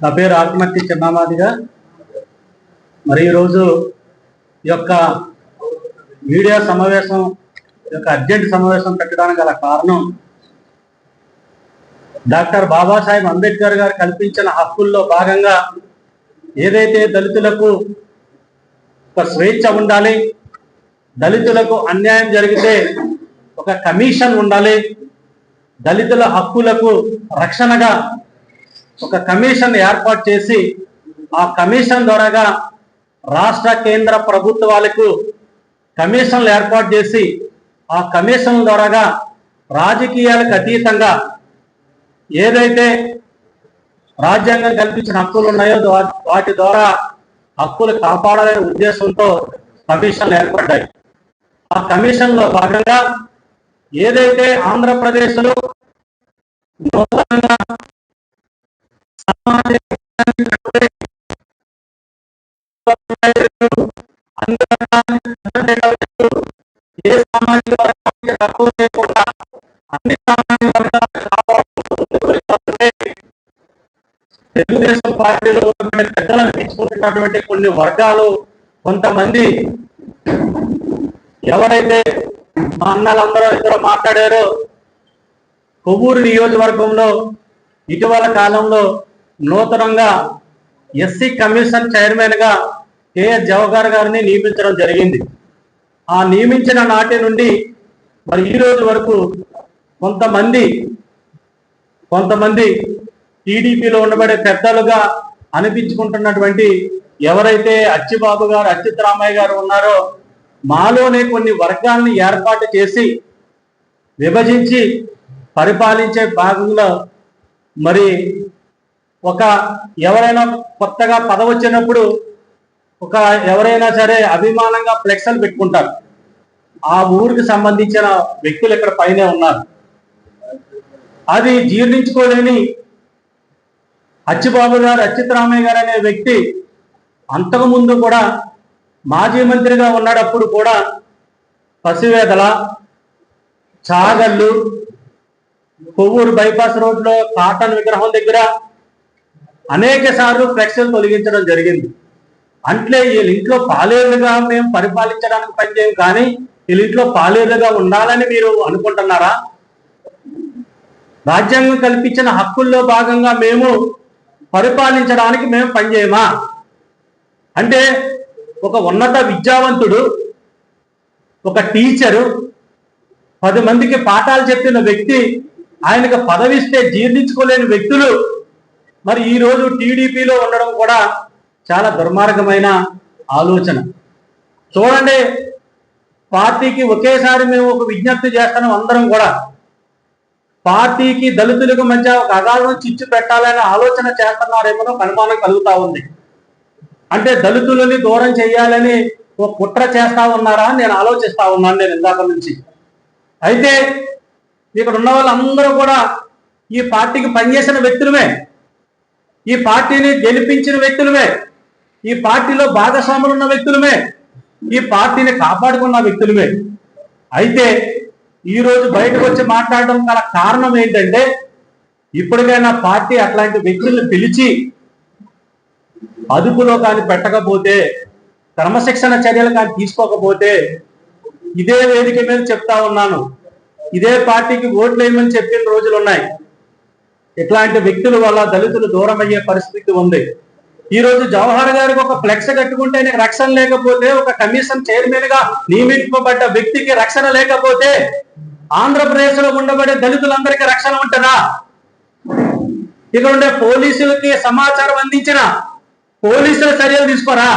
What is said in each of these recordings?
నా పేరు ఆత్మహత్య చిన్నమాదిగా మరి ఈరోజు ఈ యొక్క మీడియా సమావేశం ఈ యొక్క అర్జెంట్ సమావేశం పెట్టడానికి గల కారణం డాక్టర్ బాబాసాహెబ్ అంబేద్కర్ గారు కల్పించిన హక్కుల్లో భాగంగా ఏదైతే దళితులకు ఒక స్వేచ్ఛ ఉండాలి దళితులకు అన్యాయం జరిగితే ఒక కమిషన్ ఉండాలి దళితుల హక్కులకు రక్షణగా ఒక కమిషన్ ఏర్పాటు చేసి ఆ కమిషన్ ద్వారాగా రాష్ట్ర కేంద్ర ప్రభుత్వాలకు కమిషన్లు ఏర్పాటు చేసి ఆ కమిషన్ ద్వారాగా రాజకీయాలకు అతీతంగా ఏదైతే రాజ్యాంగం కల్పించిన హక్కులు ఉన్నాయో వాటి ద్వారా హక్కులు కాపాడాలనే ఉద్దేశంతో కమిషన్లు ఏర్పడ్డాయి. ఆ కమిషన్లో భాగంగా ఏదైతే ఆంధ్రప్రదేశ్లో నూతనంగా ఏ సామాజిక వర్గానికి తక్కువ లేకుండా అన్ని సామాజిక తెలుగుదేశం పార్టీలో పెద్దలను తీసుకుంటున్నటువంటి కొన్ని వర్గాలు కొంతమంది ఎవరైతే మా అన్నలందరూ ఇద్దరు మాట్లాడారో కొవ్వూరు నియోజకవర్గంలో ఇటీవల కాలంలో నూతనంగా ఎస్సీ కమిషన్ చైర్మన్గా కేఎస్ జవహర్ గారిని నియమించడం జరిగింది. ఆ నియమించిన నాటి నుండి మరి ఈ రోజు వరకు కొంతమంది కొంతమంది టీడీపీలో ఉండబడే పెద్దలుగా అనిపించుకుంటున్నటువంటి ఎవరైతే అచ్చిబాబు గారు అచ్యుతరామయ్య గారు ఉన్నారో మాలోనే కొన్ని వర్గాల్ని ఏర్పాటు చేసి విభజించి పరిపాలించే భాగంలో మరి ఒక ఎవరైనా కొత్తగా పదవి వచ్చినప్పుడు ఒక ఎవరైనా సరే అభిమానంగా ఫ్లెక్సలు పెట్టుకుంటారు. ఆ ఊరికి సంబంధించిన వ్యక్తులు ఇక్కడ పైనే ఉన్నారు. అది జీర్ణించుకోలేని అచ్చిబాబు గారు అచ్యుతరామయ్య గారు అనే వ్యక్తి అంతకు ముందు కూడా మాజీ మంత్రిగా ఉన్నప్పుడు కూడా పసివేదల చాగళ్ళు కొవ్వూరు బైపాస్ రోడ్లో కాటన్ విగ్రహం దగ్గర అనేక సార్లు ఫ్లెక్స్లు తొలగించడం జరిగింది. అంటే వీళ్ళ ఇంట్లో పాలేరుగా మేము పరిపాలించడానికి పనిచేయం కానీ వీళ్ళ ఇంట్లో పాలేరుగా ఉండాలని మీరు అనుకుంటున్నారా? రాజ్యాంగం కల్పించిన హక్కుల్లో భాగంగా మేము పరిపాలించడానికి మేము పనిచేయమా? అంటే ఒక ఉన్నత విద్యావంతుడు ఒక టీచరు పది మందికి పాఠాలు చెప్పిన వ్యక్తి ఆయనకు పదవిస్తే జీర్ణించుకోలేని వ్యక్తులు మరి ఈరోజు టీడీపీలో ఉండడం కూడా చాలా దుర్మార్గమైన ఆలోచన. చూడండి పార్టీకి ఒకేసారి మేము ఒక విజ్ఞప్తి చేస్తున్నాం అందరం కూడా. పార్టీకి దళితులకు మధ్య ఒక అగాధం చిచ్చు పెట్టాలనే ఆలోచన చేస్తున్నారేమో అనుమానం కలుగుతా ఉంది. అంటే దళితులని దూరం చేయాలని ఒక కుట్ర చేస్తా ఉన్నారా అని నేను ఆలోచిస్తా ఉన్నాను నేను ఇందాక నుంచి. అయితే ఇక్కడ ఉన్న వాళ్ళందరూ కూడా ఈ పార్టీకి పనిచేసిన వ్యక్తులమే. ఈ పార్టీని గెలిపించిన వ్యక్తులమే. ఈ పార్టీలో భాగస్వాములు ఉన్న వ్యక్తులమే. ఈ పార్టీని కాపాడుకున్న వ్యక్తులమే. అయితే ఈరోజు బయటకు వచ్చి మాట్లాడడం గల కారణం ఏంటంటే ఇప్పటికైనా పార్టీ అట్లాంటి వ్యక్తుల్ని పిలిచి అదుపులో కానీ పెట్టకపోతే క్రమశిక్షణ చర్యలు కానీ తీసుకోకపోతే ఇదే వేదిక మీద చెప్తా ఉన్నాను. ఇదే పార్టీకి ఓట్లు వేయమని చెప్పిన రోజులు ఉన్నాయి. ఇట్లాంటి వ్యక్తుల వల్ల దళితులు దూరం అయ్యే పరిస్థితి ఉంది. ఈ రోజు జవహర్ గారికి ఒక ఫ్లెక్స్ కట్టుకుంటే రక్షణ లేకపోతే ఒక కమిషన్ చైర్మన్గా నియమింపబడ్డ వ్యక్తికి రక్షణ లేకపోతే ఆంధ్రప్రదేశ్లో ఉండబడే దళితులందరికీ రక్షణ ఉంటుందా? ఇక్కడ ఉండే పోలీసులకి సమాచారం అందించిన పోలీసుల చర్యలు తీసుకోరా?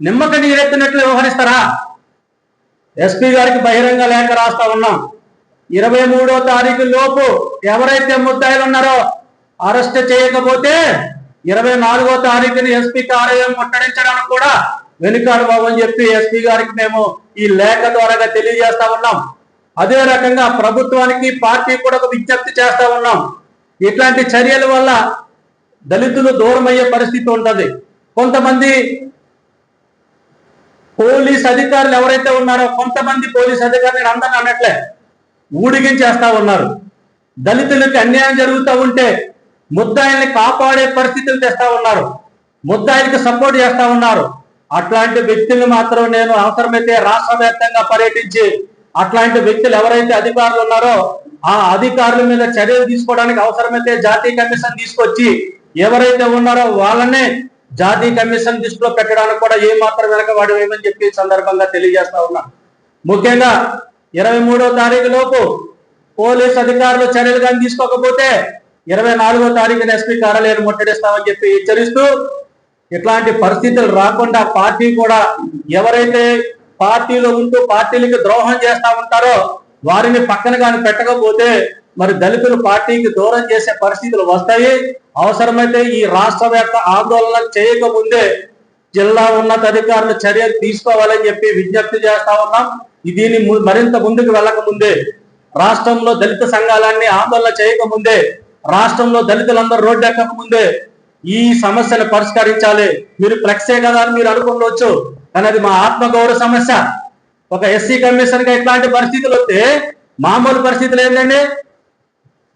నిమ్మక నీరెత్తినట్లు వ్యవహరిస్తారా? ఎస్పీ గారికి బహిరంగ లేఖ రాస్తా ఉన్నాం. ఇరవై మూడో తారీఖు లోపు ఎవరైతే ముద్దాయిలు ఉన్నారో అరెస్ట్ చేయకపోతే ఇరవై నాలుగో తారీఖుని ఎస్పీ కార్యాలయం ముట్టడించడానికి కూడా వెనుకాడు బాబు అని చెప్పి ఎస్పీ గారికి మేము ఈ లేఖ ద్వారా తెలియజేస్తా ఉన్నాం. అదే రకంగా ప్రభుత్వానికి పార్టీ కూడా ఒక విజ్ఞప్తి చేస్తా ఉన్నాం. ఇట్లాంటి చర్యల వల్ల దళితులు దూరం అయ్యే పరిస్థితి ఉంటుంది. కొంతమంది పోలీస్ అధికారులు ఎవరైతే ఉన్నారో కొంతమంది పోలీస్ అధికారులు నేను అందరిని అన్నట్లే ఊడిగించేస్తా ఉన్నారు. దళితులకు అన్యాయం జరుగుతూ ఉంటే ముద్దాయిల్ని కాపాడే పరిస్థితులు తెస్తా ఉన్నారు. ముద్దాయిలకి సపోర్ట్ చేస్తా ఉన్నారు. అట్లాంటి వ్యక్తులు మాత్రం నేను అవసరమైతే రాష్ట్ర వ్యాప్తంగా పర్యటించి అట్లాంటి వ్యక్తులు ఎవరైతే అధికారులు ఉన్నారో ఆ అధికారుల మీద చర్యలు తీసుకోవడానికి అవసరమైతే జాతీయ కమిషన్ తీసుకొచ్చి ఎవరైతే ఉన్నారో వాళ్ళనే జాతీయ కమిషన్ దృష్టిలో పెట్టడానికి కూడా ఏ మాత్రం వెనక వాడు ఏమని చెప్పి సందర్భంగా తెలియజేస్తా ఉన్నా. ముఖ్యంగా ఇరవై మూడో తారీఖు లోపు పోలీస్ అధికారులు చర్యలు కానీ తీసుకోకపోతే ఇరవై నాలుగో తారీఖున ఎస్పీ కార్యాలయాన్ని ముట్టడిస్తామని చెప్పి హెచ్చరిస్తూ ఇట్లాంటి పరిస్థితులు రాకుండా పార్టీ కూడా ఎవరైతే పార్టీలో ఉంటూ పార్టీలకు ద్రోహం చేస్తా ఉంటారో వారిని పక్కన కానీ పెట్టకపోతే మరి దళితులు పార్టీకి దూరం చేసే పరిస్థితులు వస్తాయి. అవసరమైతే ఈ రాష్ట్ర వ్యాప్త ఆందోళన చేయకముందే జిల్లా ఉన్నతాధికారులు చర్యలు తీసుకోవాలని చెప్పి విజ్ఞప్తి చేస్తా ఉన్నాం. దీన్ని మరింత ముందుకు వెళ్ళకముందే రాష్ట్రంలో దళిత సంఘాలన్నీ ఆందోళన చేయకముందే రాష్ట్రంలో దళితులందరూ రోడ్డు ఎక్కక ముందే ఈ సమస్యను పరిష్కరించాలి. మీరు ఫ్లెక్సే కదా అని మీరు అనుకోవచ్చు కానీ అది మా ఆత్మగౌరవ సమస్య. ఒక ఎస్సీ కమిషన్గా ఇట్లాంటి పరిస్థితులు వస్తే మామూలు పరిస్థితులు ఏంటండి?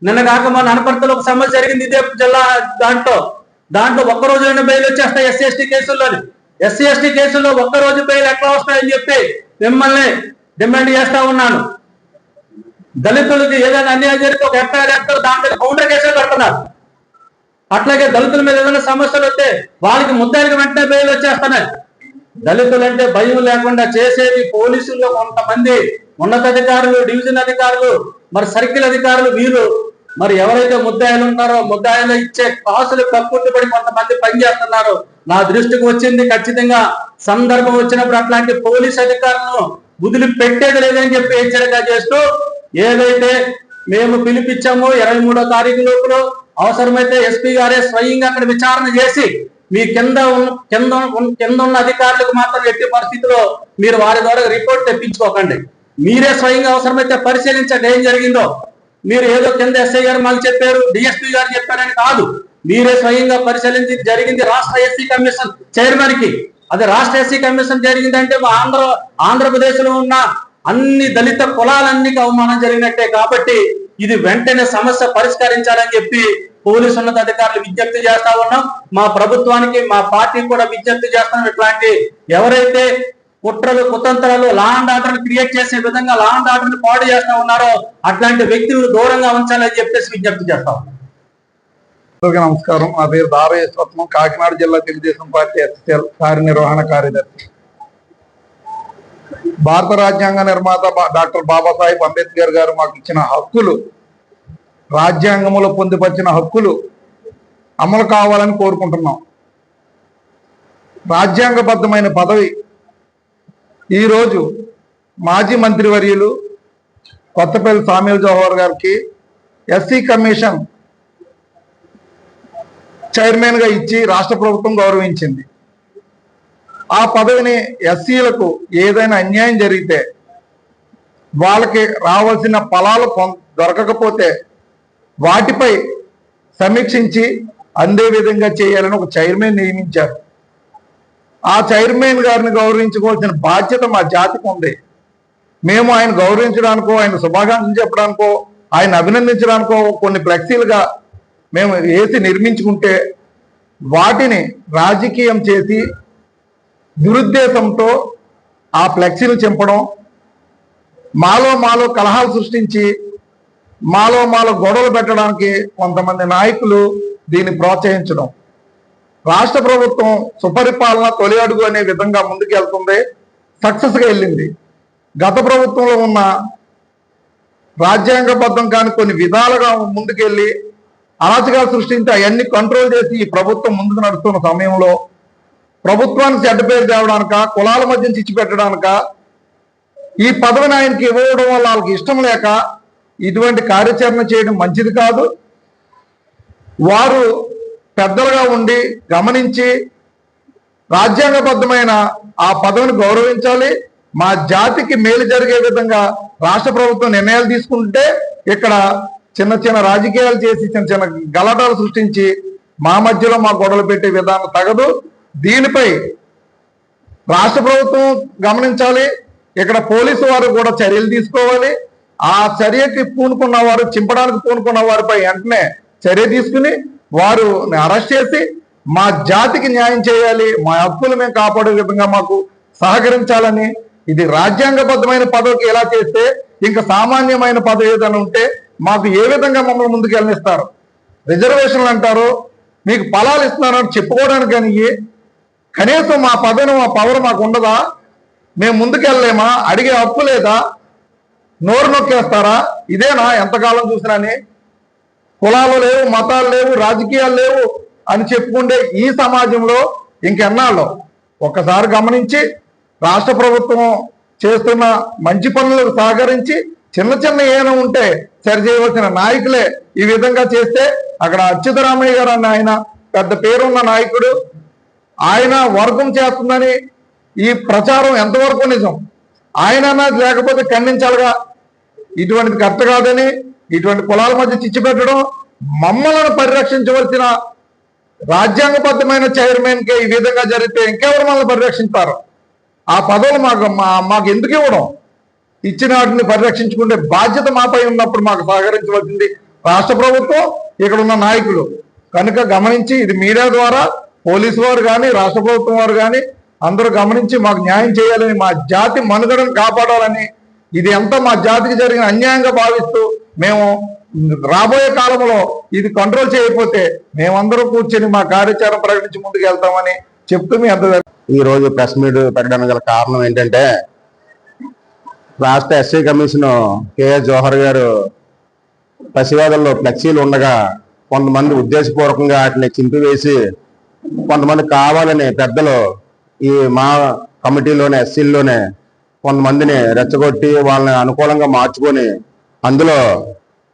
నిన్న కాక మన అనపర్తిలో ఒక సమస్య జరిగింది ఇదే జిల్లా దాంట్లో. దాంట్లో ఒక్క రోజు బెయిల్ వచ్చేస్తాయి ఎస్సీ ఎస్టీ కేసుల్లోని. ఎస్సీ ఎస్టీ కేసుల్లో ఒక్క రోజు బెయిల్ ఎట్లా వస్తాయని చెప్పి మిమ్మల్ని డిమాండ్ చేస్తా ఉన్నాను. దళితులకి ఏదైనా అన్యాయం జరిగితే ఒక ఎఫ్ఐఆర్ వేస్తారు దాంట్లో కౌంటర్ కేసులు పెడుతున్నారు. అట్లాగే దళితుల మీద ఏదైనా సమస్యలు వస్తే వాళ్ళకి ముద్దాయికి వెంటనే బెయిల్ వచ్చేస్తున్నాయి. దళితులు అంటే భయం లేకుండా చేసేది పోలీసుల్లో కొంతమంది ఉన్నతాధికారులు డివిజన్ అధికారులు మరి సర్కిల్ అధికారులు వీరు. మరి ఎవరైతే ముద్దాయిలు ఉన్నారో ముద్దాయిలు ఇచ్చే కాసులు కక్కుర్తిపడి కొంతమంది పనిచేస్తున్నారు నా దృష్టికి వచ్చింది ఖచ్చితంగా సందర్భం వచ్చినప్పుడు అట్లాంటి పోలీస్ అధికారులను బుద్ధులు పెట్టేది లేదని చెప్పి హెచ్చరిక చేస్తూ ఏదైతే మేము పిలిపించాము ఇరవై మూడో తారీఖు లోపల అవసరమైతే ఎస్పీ గారే స్వయంగా అక్కడ విచారణ చేసి మీ కింద కింద కింద ఉన్న అధికారులకు మాత్రం ఎట్టి పరిస్థితిలో మీరు వారి ద్వారా రిపోర్ట్ తెప్పించుకోకండి. మీరే స్వయంగా అవసరమైతే పరిశీలించండి ఏం జరిగిందో. మీరు ఏదో కింద ఎస్ఐ గారు మాకు చెప్పారు డిఎస్పీ గారు చెప్పారని కాదు. మీరే స్వయంగా పరిశీలించి జరిగింది రాష్ట్ర ఎస్సీ కమిషన్ చైర్మన్కి అది రాష్ట్ర ఎస్సీ కమిషన్ జరిగిందంటే మా ఆంధ్ర ఆంధ్రప్రదేశ్లో ఉన్న అన్ని దళిత కులాలన్నికి అవమానం జరిగినట్టే కాబట్టి ఇది వెంటనే సమస్య పరిష్కరించాలని చెప్పి పోలీసు ఉన్నతాధికారులు విజ్ఞప్తి చేస్తా ఉన్నాం. మా ప్రభుత్వానికి మా పార్టీ కూడా విజ్ఞప్తి చేస్తాం ఇట్లాంటి ఎవరైతే కుట్రలు కుతంత్రాలు లా అండ్ ఆర్డర్ క్రియేట్ చేసే విధంగా లా అండ్ ఆర్డర్ పాడు చేస్తా ఉన్నారో అట్లాంటి వ్యక్తులను దూరంగా ఉంచాలని చెప్పేసి విజ్ఞప్తి చేస్తాం అందరికీ నమస్కారం. నా పేరు దారయేశ్వత్వం కాకినాడ జిల్లా తెలుగుదేశం పార్టీ ఎస్ఎల్ కార్యనిర్వహణ కార్యదర్శి. భారత రాజ్యాంగ నిర్మాత డాక్టర్ బాబాసాహెబ్ అంబేద్కర్ గారు మాకు ఇచ్చిన హక్కులు రాజ్యాంగంలో పొందుపరిచిన హక్కులు అమలు కావాలని కోరుకుంటున్నాం. రాజ్యాంగబద్ధమైన పదవి ఈరోజు మాజీ మంత్రివర్యులు కొత్తపల్లి సామ్యుల్ జవహర్ గారికి ఎస్సీ కమిషన్ చైర్మన్గా ఇచ్చి రాష్ట్ర ప్రభుత్వం గౌరవించింది. ఆ పదవిని ఎస్సీలకు ఏదైనా అన్యాయం జరిగితే వాళ్ళకి రావాల్సిన ఫలాలు దొరకకపోతే వాటిపై సమీక్షించి అందే విధంగా చేయాలని ఒక చైర్మన్ నియమించారు. ఆ చైర్మన్ గారిని గౌరవించుకోవాల్సిన బాధ్యత మా జాతికి ఉంది. మేము ఆయన గౌరవించడానికో ఆయన శుభాకాంక్షలు చెప్పడానికో ఆయన అభినందించడానికో కొన్ని ఫ్లెక్సీలుగా మేము ఏసి నిర్మించుకుంటే వాటిని రాజకీయం చేసి దురుద్దేశంతో ఆ ఫ్లెక్సీలు చింపడం మాలో మాలో కలహాలు సృష్టించి మాలో మాలో గొడవలు పెట్టడానికి కొంతమంది నాయకులు దీన్ని ప్రోత్సహించడం. రాష్ట్ర ప్రభుత్వం సుపరిపాలన తొలి అడుగు అనే విధంగా ముందుకెళ్తుంది సక్సెస్గా వెళ్ళింది. గత ప్రభుత్వంలో ఉన్న రాజ్యాంగబద్ధం కాని కొన్ని విధాలుగా ముందుకెళ్ళి అరాచకాలు సృష్టించి అవన్నీ కంట్రోల్ చేసి ఈ ప్రభుత్వం ముందుకు నడుస్తున్న సమయంలో ప్రభుత్వానికి చెడ్డ పేరు తేవడానిక కులాల మధ్య చిచ్చిపెట్టడానిక ఈ పదవిని ఆయనకి ఇవ్వడం వల్ల వాళ్ళకి ఇష్టం లేక ఇటువంటి కార్యాచరణ చేయడం మంచిది కాదు. వారు పెద్దలుగా ఉండి గమనించి రాజ్యాంగబద్ధమైన ఆ పదవిని గౌరవించాలి. మా జాతికి మేలు జరిగే విధంగా రాష్ట్ర ప్రభుత్వం నిర్ణయాలు తీసుకుంటే ఇక్కడ చిన్న చిన్న రాజకీయాలు చేసి చిన్న చిన్న గలాటాలు సృష్టించి మా మధ్యలో మా గొడవలు పెట్టే విధానం తగదు. దీనిపై రాష్ట్ర ప్రభుత్వం గమనించాలి. ఇక్కడ పోలీసు వారు కూడా చర్యలు తీసుకోవాలి. ఆ చర్యకి పూనుకున్న వారు చింపడానికి పూనుకున్న వారిపై వెంటనే చర్య తీసుకుని వారు అరెస్ట్ చేసి మా జాతికి న్యాయం చేయాలి. మా హక్కులు మేము కాపాడే విధంగా మాకు సహకరించాలని. ఇది రాజ్యాంగబద్ధమైన పదవికి ఎలా చేస్తే ఇంకా సామాన్యమైన పదవి ఏదైనా ఉంటే మాకు ఏ విధంగా మమ్మల్ని ముందుకు వెళ్ళనిస్తారు? రిజర్వేషన్లు అంటారు. మీకు ఫలాలు ఇస్తున్నారని చెప్పుకోవడానికి కానీ కనీసం మా పదవి మా పవర్ మాకు ఉండదా? మేము ముందుకెళ్ళలేమా అడిగే హక్కు లేదా? నోరు నొక్కేస్తారా? ఇదేనా? ఎంతకాలం చూసినాని కులాలు లేవు మతాలు లేవు రాజకీయాలు లేవు అని చెప్పుకుంటే ఈ సమాజంలో ఇంకెన్నాళ్ళు? ఒక్కసారి గమనించి రాష్ట్ర ప్రభుత్వం చేస్తున్న మంచి పనులకు సహకరించి చిన్న చిన్న ఏమైనా ఉంటే సరి చేయవలసిన నాయకులే ఈ విధంగా చేస్తే అక్కడ అచ్యుతరామయ్య గారు అన్న ఆయన పెద్ద పేరున్న నాయకుడు ఆయన వర్గం చేస్తుందని ఈ ప్రచారం ఎంతవరకు నిజం? ఆయన లేకపోతే ఖండించాలిగా? ఇటువంటిది కరెక్ట్ కాదని ఇటువంటి కులాల మధ్య చిచ్చు పెట్టడం మమ్మల్ని పరిరక్షించవలసిన రాజ్యాంగబద్ధమైన చైర్మన్ ఈ విధంగా జరిగితే ఇంకెవరు మనల్ని పరిరక్షిస్తారు? ఆ పదవులు మాకు మా- మాకు ఎందుకు ఇవ్వడం? ఇచ్చిన వాటిని పరిరక్షించుకునే బాధ్యత మాపై ఉన్నప్పుడు మాకు సహకరించవలసింది రాష్ట్ర ప్రభుత్వం ఇక్కడ ఉన్న నాయకులు. కనుక గమనించి ఇది మీడియా ద్వారా పోలీసు వారు కానీ రాష్ట్ర ప్రభుత్వం వారు కానీ అందరూ గమనించి మాకు న్యాయం చేయాలని మా జాతి మనుగడను కాపాడాలని ఇది ఎంత మా జాతికి జరిగిన అన్యాయంగా భావిస్తూ మేము రాబోయే కాలంలో ఇది కంట్రోల్ చేయకపోతే మేమందరం కూర్చొని మా కార్యాచరణ ప్రకటించి ముందుకు వెళ్తామని చెప్తూ మీ అంత ఈ రోజు ప్రెస్ మీట్ పెట్టడానికి గల కారణం ఏంటంటే రాష్ట్ర ఎస్సీ కమిషన్ కేఎస్ జోహర్ గారు పసివేదల్లో ఫ్లెక్సీలు ఉండగా కొంతమంది ఉద్దేశపూర్వకంగా వాటిని చింపివేసి కొంతమంది కావాలని పెద్దలు ఈ మా కమిటీలోనే ఎస్సీల్లోనే కొంతమందిని రెచ్చగొట్టి వాళ్ళని అనుకూలంగా మార్చుకొని అందులో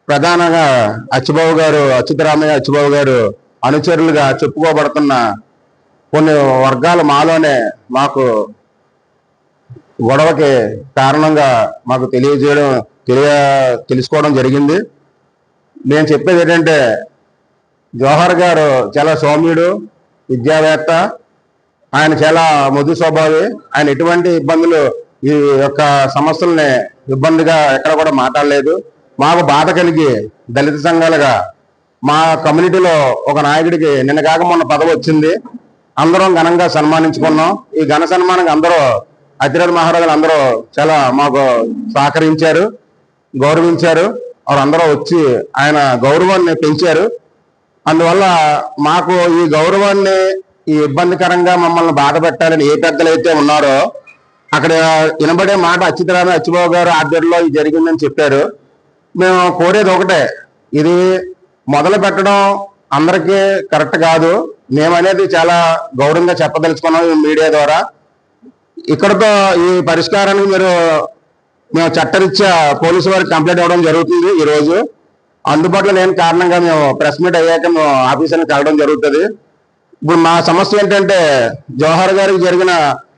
ప్రధానంగా అచ్చుబాబు గారు అచ్యుతరామయ్య అచ్చుబాబు గారు అనుచరులుగా చెప్పుకోబడుతున్న కొన్ని వర్గాలు మాలోనే మాకు గొడవకి కారణంగా మాకు తెలియజేయడం తెలియ తెలుసుకోవడం జరిగింది. నేను చెప్పేది ఏంటంటే జవహర్ గారు చాలా సౌమ్యుడు విద్యావేత్త. ఆయన చాలా మృదు స్వభావి. ఆయన ఎటువంటి ఇబ్బందులు ఈ యొక్క సమస్యల్ని ఇబ్బందిగా ఎక్కడ కూడా మాట్లాడలేదు. మాకు బాధ కలిగి దళిత సంఘాలుగా మా కమ్యూనిటీలో ఒక నాయకుడికి నిన్న కాక మొన్న పదవి వచ్చింది. అందరం ఘనంగా సన్మానించుకున్నాం. ఈ ఘన సన్మానం అందరూ అతిరథ మహారాజులు అందరూ చాలా మాకు సహకరించారు గౌరవించారు. వారందరూ వచ్చి ఆయన గౌరవాన్ని పెంచారు. అందువల్ల మాకు ఈ గౌరవాన్ని ఈ ఇబ్బందికరంగా మమ్మల్ని బాధ పెట్టాలని ఏ పెద్దలైతే ఉన్నారో అక్కడ వినబడే మాట అచ్యుతరామ అచ్చుబాబు గారు ఆధ్వర్యంలో ఇది జరిగిందని చెప్పారు. మేము కోరేది ఒకటే ఇది మొదలు పెట్టడం అందరికీ కరెక్ట్ కాదు. మేమనేది చాలా గౌరవంగా చెప్పదలుచుకున్నాం ఈ మీడియా ద్వారా. ఇక్కడతో ఈ పరిష్కారానికి మీరు మేము చట్టరీత్యా పోలీసు వారికి కంప్లైంట్ ఇవ్వడం జరుగుతుంది ఈరోజు. అందుబాటులో లేని కారణంగా మేము ప్రెస్ మీట్ అయ్యాక మేము ఆఫీసర్ని కలవడం జరుగుతుంది. ఇప్పుడు మా సమస్య ఏంటంటే జవహర్ గారికి జరిగిన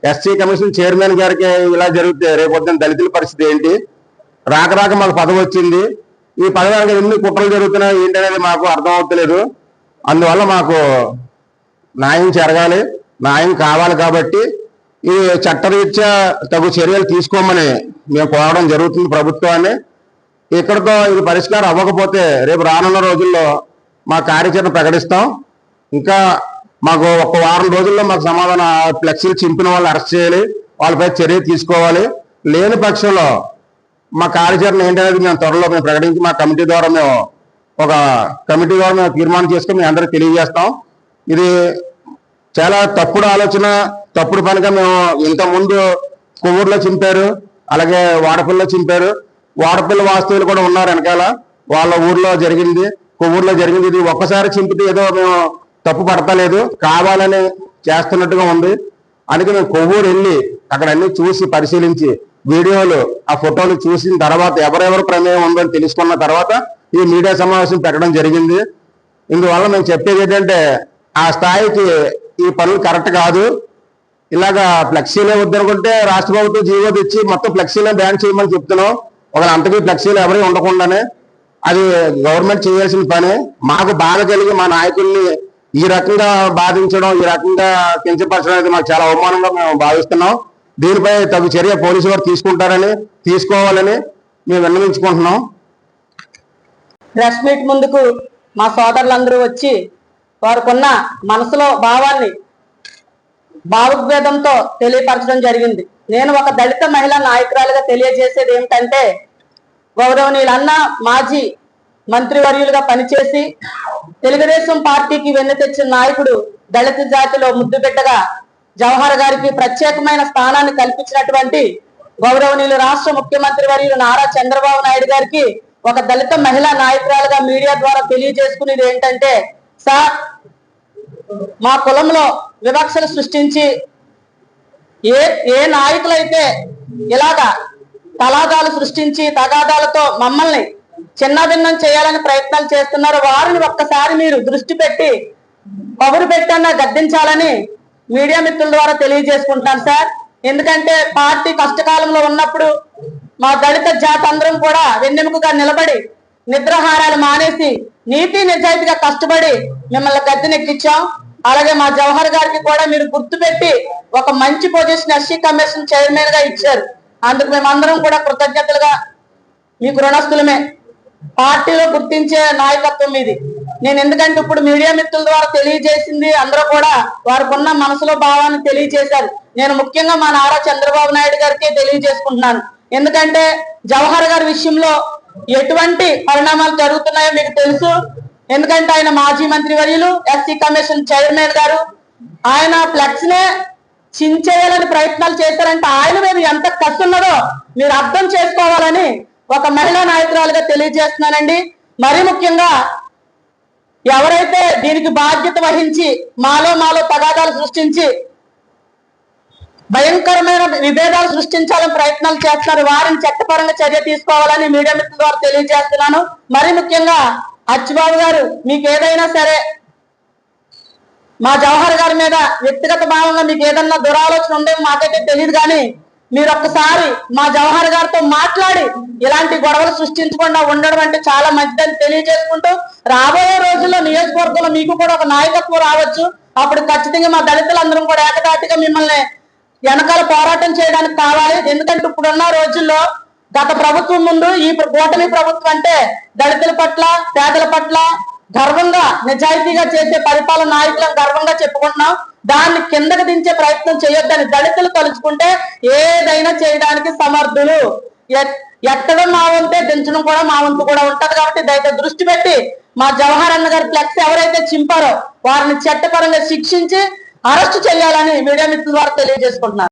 ఎస్సీ కమిషన్ చైర్మన్ గారికి ఇలా జరిగితే రేపొద్దున దళితుల పరిస్థితి ఏంటి? రాక రాక మాకు పదవి వచ్చింది. ఈ పదవి ఎన్ని కుట్రలు జరుగుతున్నాయి ఏంటనేది మాకు అర్థం అవుతలేదు. అందువల్ల మాకు న్యాయం జరగాలి. న్యాయం కావాలి కాబట్టి ఈ చట్టరీత్యా తగు చర్యలు తీసుకోమని మేము కోరడం జరుగుతుంది ప్రభుత్వాన్ని. ఇక్కడితో ఇది పరిష్కారం అవ్వకపోతే రేపు రానున్న రోజుల్లో మా కార్యాచరణ ప్రకటిస్తాం. ఇంకా మాకు ఒక వారం రోజుల్లో మాకు సమాధాన ఫ్లెక్సీలు చింపిన వాళ్ళు అరెస్ట్ చేయాలి వాళ్ళపై చర్య తీసుకోవాలి. లేని పక్షంలో మా కార్యాచరణ ఏంటనేది మేము త్వరలో మేము ప్రకటించి మా కమిటీ ద్వారా మేము ఒక కమిటీ ద్వారా మేము తీర్మానం చేసుకుని మేము అందరికి తెలియజేస్తాం. ఇది చాలా తప్పుడు ఆలోచన. తప్పుడు పనిగా మేము ఇంత ముందు కొవ్వూరులో చింపారు అలాగే వాడపల్లిలో చింపారు. వాడపల్లి వాస్తవులు కూడా ఉన్నారు వెనకాల. వాళ్ళ ఊర్లో జరిగింది. కొవ్వూరులో జరిగింది. ఇది ఒక్కసారి చింపితే ఏదో మేము తప్పు పడతలేదు. కావాలని చేస్తున్నట్టుగా ఉంది. అందుకే మేము కొవ్వూరు వెళ్ళి అక్కడ అన్ని చూసి పరిశీలించి వీడియోలు ఆ ఫోటోలు చూసిన తర్వాత ఎవరెవరు ప్రమేయం ఉందని తెలుసుకున్న తర్వాత ఈ మీడియా సమావేశం పెట్టడం జరిగింది. ఇందువల్ల మేము చెప్పేది ఏంటంటే ఆ స్థాయికి ఈ పనులు కరెక్ట్ కాదు. ఇలాగా ఫ్లెక్సీలే వద్దనుకుంటే రాష్ట్ర ప్రభుత్వం జీవో తెచ్చి మొత్తం ఫ్లెక్సీలే బ్యాన్ చేయమని చెప్తున్నాం. ఒక అంతకీ ఫ్లెక్సీలు ఎవరి ఉండకుండానే అది గవర్నమెంట్ చేయాల్సిన పని. మాకు బాధ కలిగి మా నాయకుల్ని ఈ రకంగా బాధించడం ఈ రకంగా కించపరచడం అనేది మాకు చాలా అవమానంగా మేము భావిస్తున్నాం. దీనిపై తగు చర్య పోలీసు వారు తీసుకుంటారని తీసుకోవాలని మేము విన్నవించుకుంటున్నాం. ప్రెస్ మీట్ ముందుకు మా సోదరులందరూ వచ్చి వారికున్న మనసులో భావాన్ని భావోద్వేదంతో తెలియపరచడం జరిగింది. నేను ఒక దళిత మహిళా నాయకురాలుగా తెలియజేసేది ఏమిటంటే గౌరవనీయులన్న మాజీ మంత్రివర్యులుగా పనిచేసి తెలుగుదేశం పార్టీకి వెన్ను తెచ్చిన నాయకుడు దళిత జాతిలో ముద్దుబిడ్డగా జవహర్ గారికి ప్రత్యేకమైన స్థానాన్ని కల్పించినటువంటి గౌరవనీయులు రాష్ట్ర ముఖ్యమంత్రి వర్యులు నారా చంద్రబాబు నాయుడు గారికి ఒక దళిత మహిళా నాయకురాలుగా మీడియా ద్వారా తెలియజేసుకునేది ఏంటంటే సార్ మా కులంలో వివక్షలు సృష్టించి ఏ ఏ నాయకులైతే ఇలాగా తలాదాలు సృష్టించి తగాదాలతో మమ్మల్ని చిన్నభిన్నం చేయాలని ప్రయత్నాలు చేస్తున్నారో వారిని ఒక్కసారి మీరు దృష్టి పెట్టి పవరు పెట్టన్నా గద్దించాలని మీడియా మిత్రుల ద్వారా తెలియజేసుకుంటాను సార్. ఎందుకంటే పార్టీ కష్టకాలంలో ఉన్నప్పుడు మా దళిత జాతి అందరం కూడా వెన్నెముకగా నిలబడి నిద్రహారాలు మానేసి నీతి నిజాయితీగా కష్టపడి మిమ్మల్ని గద్దెనెక్కించాం. అలాగే మా జవహర్ గారికి కూడా మీరు గుర్తుపెట్టి ఒక మంచి పొజిషన్ ఎస్సీ కమిషన్ చైర్మన్గా ఇచ్చారు. అందుకు మేమందరం కూడా కృతజ్ఞతలుగా మీకు రుణస్థులమే. పార్టీలో గుర్తించే నాయకత్వం ఇది నేను ఎందుకంటే ఇప్పుడు మీడియా మిత్రుల ద్వారా తెలియజేసింది అందరూ కూడా వారికి ఉన్న మనసులో భావాన్ని తెలియజేశారు. నేను ముఖ్యంగా మా నారా చంద్రబాబు నాయుడు గారికి తెలియజేసుకుంటున్నాను. ఎందుకంటే జవహర్ గారి విషయంలో ఎటువంటి పరిణామాలు జరుగుతున్నాయో మీకు తెలుసు. ఎందుకంటే ఆయన మాజీ మంత్రి వర్యులు ఎస్సీ కమిషన్ చైర్మన్ గారు. ఆయన ఫ్లెక్స్ నే చించేయాలని ప్రయత్నాలు చేశారంటే ఆయన మీద ఎంత ఖర్చు ఉన్నదో మీరు అర్థం చేసుకోవాలని ఒక మహిళా నాయకురాలుగా తెలియజేస్తున్నానండి. మరీ ముఖ్యంగా ఎవరైతే దీనికి బాధ్యత వహించి మాలో మాలో తగాదాలు సృష్టించి భయంకరమైన విభేదాలు సృష్టించాలని ప్రయత్నాలు చేస్తున్నారు వారిని చట్టపరంగా చర్య తీసుకోవాలని మీడియా మిత్రుల ద్వారా తెలియజేస్తున్నాను. మరీ ముఖ్యంగా అచ్చిబాబు గారు మీకు ఏదైనా సరే మా జవహర్ గారి మీద వ్యక్తిగత భావంగా మీకు ఏదన్నా దురాలోచన ఉండేవి మాకైతే తెలియదు కానీ మీరు ఒక్కసారి మా జవహర్ గారితో మాట్లాడి ఇలాంటి గొడవలు సృష్టించకుండా ఉండడం అంటే చాలా మంచిదని తెలియజేసుకుంటూ రాబోయే రోజుల్లో నియోజకవర్గంలో మీకు కూడా ఒక నాయకత్వం రావచ్చు. అప్పుడు ఖచ్చితంగా మా దళితులందరం కూడా ఏకదాటిగా మిమ్మల్ని వెనకాల పోరాటం చేయడానికి కావాలి. ఎందుకంటే ఇప్పుడున్న రోజుల్లో గత ప్రభుత్వం ముందు ఈ ప్ర- కూటమి ప్రభుత్వం అంటే దళితుల పట్ల పేదల పట్ల గర్వంగా నిజాయితీగా చేసే పరిపాలన నాయకులను గర్వంగా చెప్పుకుంటున్నాం. దాన్ని కిందకి దించే ప్రయత్నం చేయొద్దని దళితులు తలుచుకుంటే ఏదైనా చేయడానికి సమర్థులు. ఎక్కడ మా వంతే దించడం కూడా మా వంతు కూడా ఉంటది కాబట్టి దయతో దృష్టి పెట్టి మా జవహర్ అన్న గారి ఫ్లెక్స్ ఎవరైతే చింపారో వారిని చట్టపరంగా శిక్షించి అరెస్ట్ చేయాలని మీడియా మిత్రుల ద్వారా తెలియజేసుకుంటున్నారు.